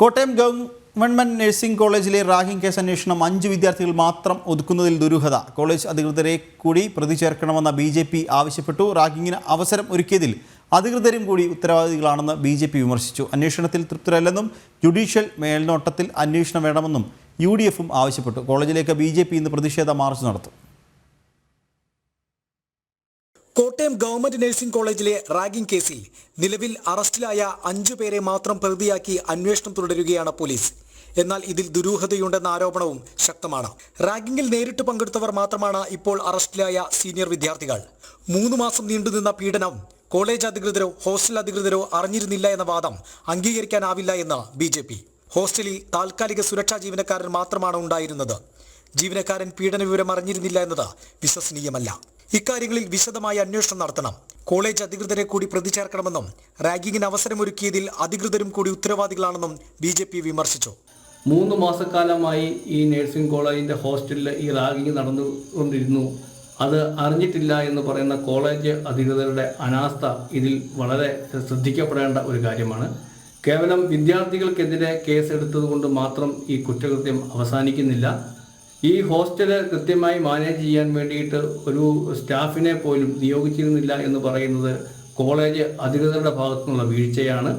Kottayam government nursing കോളേജിലെ ragging case അന്വേഷണം അഞ്ച് വിദ്യാർത്ഥികൾ മാത്രം ഒതുക്കുന്നതിൽ ദുരൂഹത. കോളേജ് അധികൃതരെ കൂടി പ്രതി ചേർക്കണമെന്ന ബി ജെ പി ആവശ്യപ്പെട്ടു. റാഗിങ്ങിന് അവസരം ഒരുക്കിയതിൽ അധികൃതരും കൂടി ഉത്തരവാദികളാണെന്ന് ബി ജെ പി വിമർശിച്ചു. അന്വേഷണത്തിൽ തൃപ്തരല്ലെന്നും ജുഡീഷ്യൽ മേൽനോട്ടത്തിൽ അന്വേഷണം വേണമെന്നും യു ഡി എഫും ആവശ്യപ്പെട്ടു. കോളേജിലേക്ക് ബി ജെ പി ഇന്ന് പ്രതിഷേധ മാർച്ച് നടത്തും. കോട്ടയം ഗവൺമെന്റ് നഴ്സിംഗ് കോളേജിലെ റാഗിംഗ് കേസിൽ നിലവിൽ അറസ്റ്റിലായ അഞ്ചു പേരെ മാത്രം പ്രതിയാക്കി അന്വേഷണം തുടരുകയാണ് പോലീസ്. എന്നാൽ ഇതിൽ ദുരൂഹതയുണ്ടെന്ന ആരോപണവും ശക്തമാണ്. റാഗിംഗിൽ നേരിട്ട് പങ്കെടുത്തവർ മാത്രമാണ് ഇപ്പോൾ അറസ്റ്റിലായ സീനിയർ വിദ്യാർത്ഥികൾ. മൂന്ന് മാസം നീണ്ടുനിന്ന പീഡനം കോളേജ് അധികൃതരോ ഹോസ്റ്റൽ അധികൃതരോ അറിഞ്ഞിരുന്നില്ല എന്ന വാദം അംഗീകരിക്കാനാവില്ല എന്ന് ബി ഹോസ്റ്റലിൽ താൽക്കാലിക സുരക്ഷാ ജീവനക്കാരൻ മാത്രമാണ് ഉണ്ടായിരുന്നത്. ജീവനക്കാരൻ പീഡന വിവരം അറിഞ്ഞിരുന്നില്ല എന്നത് വിശ്വസനീയമല്ല. ഇക്കാര്യങ്ങളിൽ വിശദമായ അന്വേഷണം നടത്തണം. കോളേജ് അധികൃതരെ കൂടി പ്രതിചേർക്കണമെന്നും റാഗിങ്ങിന് അവസരമൊരുക്കിയതിൽ അധികൃതരും കൂടി ഉത്തരവാദികളാണെന്നും ബി ജെ പി വിമർശിച്ചു. മൂന്ന് മാസക്കാലമായി ഈ നഴ്സിംഗ് കോളേജിന്റെ ഹോസ്റ്റലിൽ ഈ റാഗിങ് നടന്നുകൊണ്ടിരുന്നു. അത് അറിഞ്ഞിട്ടില്ല എന്ന് പറയുന്ന കോളേജ് അധികൃതരുടെ അനാസ്ഥ ഇതിൽ വളരെ ശ്രദ്ധിക്കപ്പെടേണ്ട ഒരു കാര്യമാണ്. കേവലം വിദ്യാർത്ഥികൾക്കെതിരെ കേസെടുത്തത് കൊണ്ട് മാത്രം ഈ കുറ്റകൃത്യം അവസാനിക്കുന്നില്ല. ഈ ഹോസ്റ്റൽ കൃത്യമായി മാനേജ് ചെയ്യാൻ വേണ്ടിയിട്ട് ഒരു സ്റ്റാഫിനെ പോലും നിയോഗിച്ചിരുന്നില്ല എന്ന് പറയുന്നത് കോളേജ് അധികൃതരുടെ ഭാഗത്തുനിന്നുള്ള വീഴ്ചയാണ്.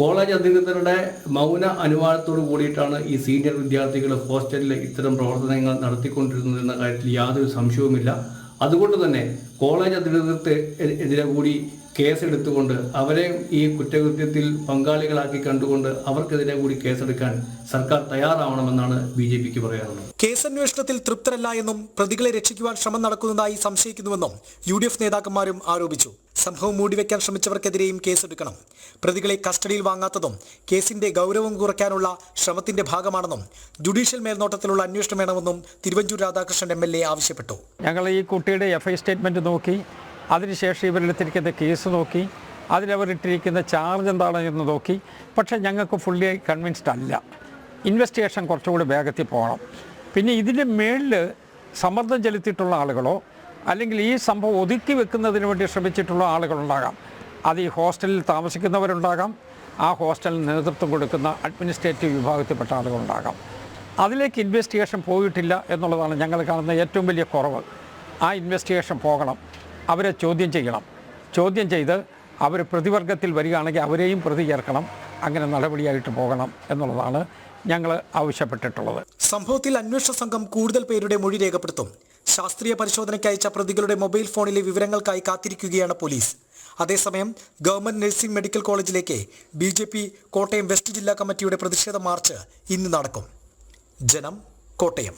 കോളേജ് അധികൃതരുടെ മൗന അനുവാദത്തോടു കൂടിയിട്ടാണ് ഈ സീനിയർ വിദ്യാർത്ഥികൾ ഹോസ്റ്റലിൽ ഇത്തരം പ്രവർത്തനങ്ങൾ നടത്തിക്കൊണ്ടിരുന്നത് എന്ന കാര്യത്തിൽ യാതൊരു സംശയവുമില്ല. അതുകൊണ്ട് തന്നെ കോളേജ് അധികൃതർക്ക് എതിരെ കൂടി കേസെടുത്തുകൊണ്ട് അവരെ ഈ കുറ്റകൃത്യത്തിൽ പങ്കാളികളാക്കി കണ്ടുകൊണ്ട് അവർക്കെതിരെ കൂടി കേസെടുക്കാൻ സർക്കാർ തയ്യാറാവണമെന്നാണ് ബി ജെ പിക്ക് പറയാനുള്ളത്. കേസന്വേഷണത്തിൽ തൃപ്തരല്ല എന്നും പ്രതികളെ രക്ഷിക്കുവാൻ ശ്രമം നടക്കുന്നതായി സംശയിക്കുന്നുവെന്നും യു ഡി എഫ് നേതാക്കന്മാരും ആരോപിച്ചു. സംഭവം മൂടിവെക്കാൻ ശ്രമിച്ചവർക്കെതിരെയും കേസെടുക്കണം. പ്രതികളെ കസ്റ്റഡിയിൽ വാങ്ങാത്തതും കേസിന്റെ ഗൗരവം കുറയ്ക്കാനുള്ള ശ്രമത്തിന്റെ ഭാഗമാണെന്നും ജുഡീഷ്യൽ മേൽനോട്ടത്തിലുള്ള അന്വേഷണം വേണമെന്നും Thiruvanchoor Radhakrishnan M L A ആവശ്യപ്പെട്ടു. ഞങ്ങൾ ഈ കുട്ടിയുടെ എഫ് ഐ സ്റ്റേറ്റ്മെന്റ് നോക്കി. അതിനുശേഷം ഇവരെടുത്തിരിക്കുന്ന കേസ് നോക്കി അതിലവരിട്ടിരിക്കുന്ന ചാർജ് എന്താണ് എന്ന് നോക്കി. പക്ഷേ ഞങ്ങൾക്ക് ഫുള്ളി കൺവിൻസ്ഡ് അല്ല. ഇൻവെസ്റ്റിഗേഷൻ കുറച്ചുകൂടി വേഗത്തിൽ പോകണം. പിന്നെ ഇതിന്റെ മേളിൽ സമ്മർദ്ദം ചെലുത്തിയിട്ടുള്ള ആളുകളോ അല്ലെങ്കിൽ ഈ സംഭവം ഒതുക്കി വെക്കുന്നതിന് വേണ്ടി ശ്രമിച്ചിട്ടുള്ള ആളുകളുണ്ടാകാം. അത് ഈ ഹോസ്റ്റലിൽ താമസിക്കുന്നവരുണ്ടാകാം. ആ ഹോസ്റ്റലിന് നേതൃത്വം കൊടുക്കുന്ന അഡ്മിനിസ്ട്രേറ്റീവ് വിഭാഗത്തിൽപ്പെട്ട ആളുകളുണ്ടാകാം. അതിലേക്ക് ഇൻവെസ്റ്റിഗേഷൻ പോയിട്ടില്ല എന്നുള്ളതാണ് ഞങ്ങൾ കാണുന്ന ഏറ്റവും വലിയ കുറവ്. ആ ഇൻവെസ്റ്റിഗേഷൻ പോകണം. അവരെ ചോദ്യം ചെയ്യണം. ചോദ്യം ചെയ്ത് അവർ പ്രതിവർഗത്തിൽ വരികയാണെങ്കിൽ അവരെയും പ്രതി ചേർക്കണം. അങ്ങനെ നടപടിയായിട്ട് പോകണം എന്നുള്ളതാണ് ഞങ്ങൾ ആവശ്യപ്പെട്ടിട്ടുള്ളത്. സംഭവത്തിൽ അന്വേഷണ സംഘം കൂടുതൽ പേരുടെ മൊഴി രേഖപ്പെടുത്തും. ശാസ്ത്രീയ പരിശോധനയ്ക്ക് അയച്ച പ്രതികളുടെ മൊബൈൽ ഫോണിലെ വിവരങ്ങൾക്കായി കാത്തിരിക്കുകയാണ് പോലീസ്. അതേസമയം ഗവൺമെന്റ് നഴ്സിംഗ് മെഡിക്കൽ കോളേജിലേക്ക് B J P Kottayam west ജില്ലാ കമ്മിറ്റിയുടെ പ്രതിഷേധ മാർച്ച് ഇന്ന് നടക്കും. ജനം കോട്ടയം.